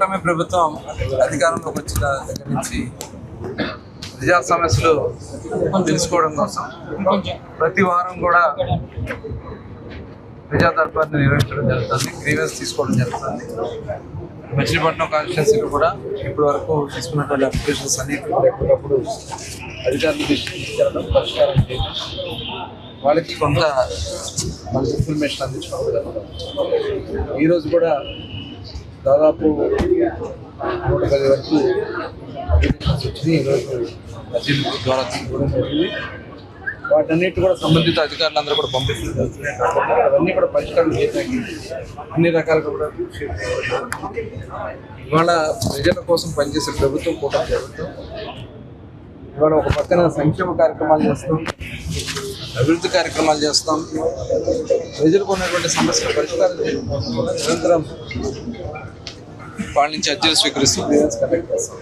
కూటమి ప్రభుత్వం అధికారంలోకి వచ్చిన దగ్గర నుంచి ప్రజా సమస్యలు తెలుసుకోవడం కోసం ప్రతి వారం కూడా ప్రజా దర్బార్ని నిర్వహించడం జరుగుతుంది గ్రీవెన్స్ తీసుకోవడం జరుగుతుంది. మచిలీపట్నం కాన్స్టిట్యున్సీలో కూడా ఇప్పటి వరకు తీసుకున్నటువంటి అప్లికేషన్స్ అన్ని ఎప్పటికప్పుడు అధికారులు తీసుకెళ్ళడం పరిష్కారం చేయడం. వాళ్ళకి కొంత మనకి ఇన్ఫర్మేషన్ అందించడం ఈరోజు కూడా దాదాపు నూట పది వరకు అప్లికేషన్స్ ఈరోజు ద్వారా తీసుకోవడం జరిగింది. వాటన్నిటి కూడా సంబంధిత అధికారులందరూ కూడా పంపిస్తున్నారు. అవన్నీ కూడా పరిష్కారం చేయడానికి అన్ని రకాలుగా కూడా ఇవాళ ప్రజల కోసం పనిచేసే ప్రభుత్వం కూడా ప్రభుత్వం. ఇవాళ ఒక పక్కన సంక్షేమ కార్యక్రమాలు చేస్తాం అభివృద్ధి కార్యక్రమాలు చేస్తాం. ప్రజలకు ఉన్నటువంటి సమస్యల పరిష్కారం నిరంతరం వాళ్ళ నుంచి అర్జీలు స్వీకరిస్తూ గ్రీవెన్స్ కండక్ట్ చేస్తాం.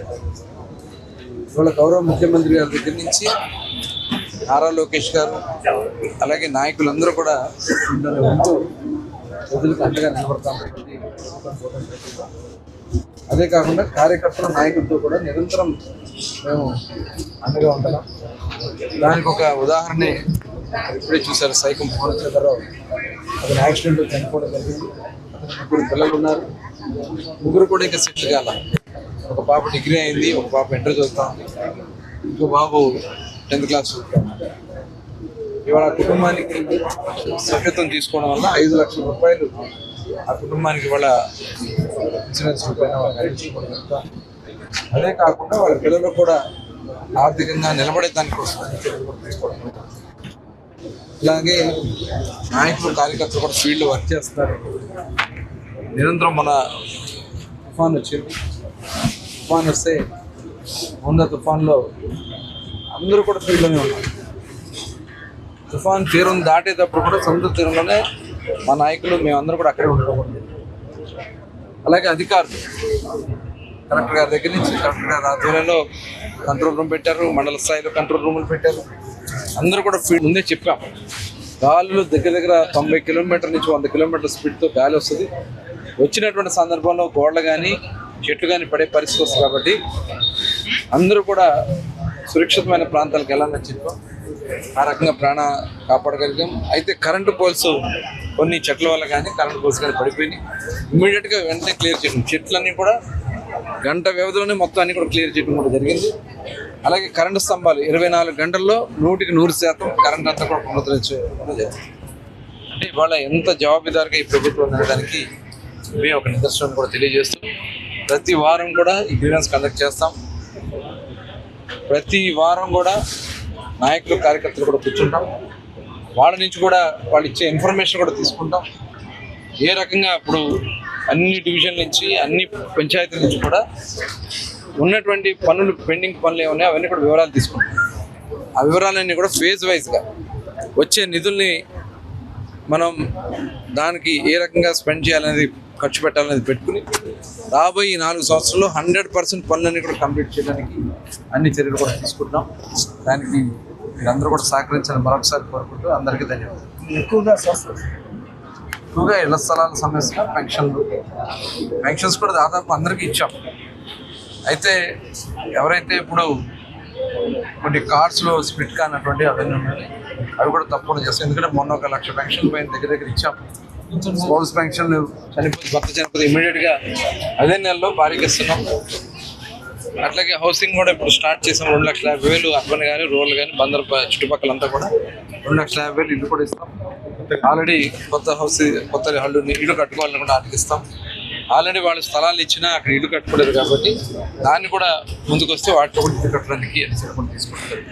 ఇవాళ గౌరవ ముఖ్యమంత్రి గారి దగ్గర నుంచి నారా లోకేష్ గారు అలాగే నాయకులందరూ కూడా ఉంటూ ప్రజలకు అండగా నిలబడతాం. అదే కాకుండా కార్యకర్తల నాయకులతో కూడా నిరంతరం మేము అండగా ఉంటున్నాం దానికి ఒక ఉదాహరణ ఇప్పుడే చూశారు సైకం పూర్ణచంద్రరావు అతను యాక్సిడెంట్ చనిపోవడం జరిగింది. ఇప్పుడు ముగ్గురు పిల్లలు ఉన్నారు. ముగ్గురు కూడా ఇంకా సెటిల్ కాల. ఒక పాప డిగ్రీ అయింది ఒక పాప ఇంటర్ చదువుతా ఉంది. ఇంకో బాబు టెన్త్ క్లాస్ ఇవాళ కుటుంబానికి సభ్యత్వం తీసుకోవడం వల్ల ఐదు లక్షల రూపాయలు ఆ కుటుంబానికి ఇవాళ ఇన్సూరెన్స్ రూపాయన వాళ్ళు అదే కాకుండా వాళ్ళ పిల్లలు కూడా ఆర్థికంగా నిలబడే దానికోసం తీసుకోవడం జరుగుతుంది. ఇలాగే నాయకులు కార్యకర్తలు కూడా ఫీల్డ్ వర్క్ చేస్తారు. నిరంతరం మన తుఫాన్ వచ్చింది. తుఫాన్ వస్తే ఉన్న తుఫాన్లో అందరూ కూడా ఫీల్డ్లోనే ఉన్నారు. తుఫాన్ తీరం దాటేటప్పుడు కూడా సముద్ర తీరంలోనే మా నాయకులు మేమందరూ కూడా అక్కడే ఉండడం అలాగే అధికారులు కలెక్టర్ గారి దగ్గర నుంచి కలెక్టర్ గారి ఆధ్వర్యంలో కంట్రోల్ రూమ్ పెట్టారు మండల స్థాయిలో కంట్రోల్ రూములు పెట్టారు. అందరూ కూడా ఫీడ్ ముందే చెప్పాం. గాలులు దగ్గర దగ్గర తొంభై కిలోమీటర్ నుంచి వంద కిలోమీటర్ స్పీడ్తో గాలి వస్తుంది. వచ్చినటువంటి సందర్భంలో గోడలు కానీ చెట్లు కానీ పడే పరిస్థితి వస్తుంది కాబట్టి అందరూ కూడా సురక్షితమైన ప్రాంతాలకు వెళ్ళాలని చెప్పాం. ఆ రకంగా ప్రాణ కాపాడగలిగాం. అయితే కరెంటు పోల్స్ కొన్ని చెట్ల వల్ల కానీ కరెంటు పోల్స్ కానీ పడిపోయినాయి. ఇమీడియట్గా వెంటనే క్లియర్ చేయడం. చెట్లన్నీ కూడా గంట వ్యవధిలోనే మొత్తం అన్ని కూడా క్లియర్ చేయడం కూడా జరిగింది. అలాగే కరెంటు స్తంభాలు ఇరవై నాలుగు గంటల్లో నూటికి నూరు శాతం కరెంట్ అంతా కూడా పునరుద్ధరించడం అంటే ఇవాళ ఎంత జవాబుదారిగా ఈ ప్రభుత్వం ఉండడానికి ఇవే ఒక నిదర్శనం కూడా తెలియజేస్తూ ప్రతి వారం కూడా ఈ గ్రీవెన్స్ కండక్ట్ చేస్తాం. ప్రతి వారం కూడా నాయకులు కార్యకర్తలు కూడా కూర్చుంటాం. వాళ్ళ నుంచి కూడా వాళ్ళు ఇచ్చే ఇన్ఫర్మేషన్ కూడా తీసుకుంటాం. ఏ రకంగా ఇప్పుడు అన్ని డివిజన్ నుంచి అన్ని పంచాయతీల నుంచి కూడా ఉన్నటువంటి పనులు పెండింగ్ పనులు ఏమన్నాయో అవన్నీ కూడా వివరాలు తీసుకుంటాం. ఆ వివరాలన్నీ కూడా ఫేజ్ వైజ్గా వచ్చే నిధుల్ని మనం దానికి ఏ రకంగా స్పెండ్ చేయాలనేది ఖర్చు పెట్టాలనేది పెట్టుకుని రాబోయే నాలుగు సంవత్సరాల్లో హండ్రెడ్ పర్సెంట్ పనులన్నీ కూడా కంప్లీట్ చేయడానికి అన్ని చర్యలు కూడా తీసుకుంటున్నాం. దానికి మీరందరూ కూడా సహకరించాలని మరొకసారి కోరుకుంటూ అందరికీ ధన్యవాదాలు. ఎక్కువగా ఎక్కువగా ఇళ్ళ స్థలాల సమస్య పెన్షన్లు పెన్షన్స్ కూడా దాదాపు అందరికీ ఇచ్చాం. అయితే ఎవరైతే ఇప్పుడు కొన్ని కార్డ్స్లో స్ప్లిట్ కానటువంటి అవన్నీ ఉన్నాయి అవి కూడా తప్పకుండా చేస్తాం. ఎందుకంటే మొన్న ఒక లక్ష పెన్షన్ పైన దగ్గర దగ్గర ఇచ్చాం. స్పౌస్ పెన్షన్ చనిపోతే భర్త చనిపోతే ఇమీడియట్గా అదే నెలలో భారీగా ఇస్తున్నాం. అట్లాగే హౌసింగ్ కూడా ఇప్పుడు స్టార్ట్ చేసాం. రెండు లక్షల యాభై వేలు అర్బన్ కానీ రూరల్ కానీ బందర్ చుట్టుపక్కల అంతా కూడా రెండు లక్షల యాభై వేలు ఇల్లు కూడా ఇస్తాం. ఆల్రెడీ కొత్త హౌస్ కొత్త హళ్ళు ఇల్లు కట్టుకోవాలని కూడా ఆటకిస్తాం ఆల్రెడీ వాళ్ళు స్థలాలు ఇచ్చినా అక్కడ ఇల్లు కట్టుకోలేదు కాబట్టి దాన్ని కూడా ముందుకు వస్తే వాటిలో కూడా ఇల్లు కట్టడానికి అని తీసుకుంటారు.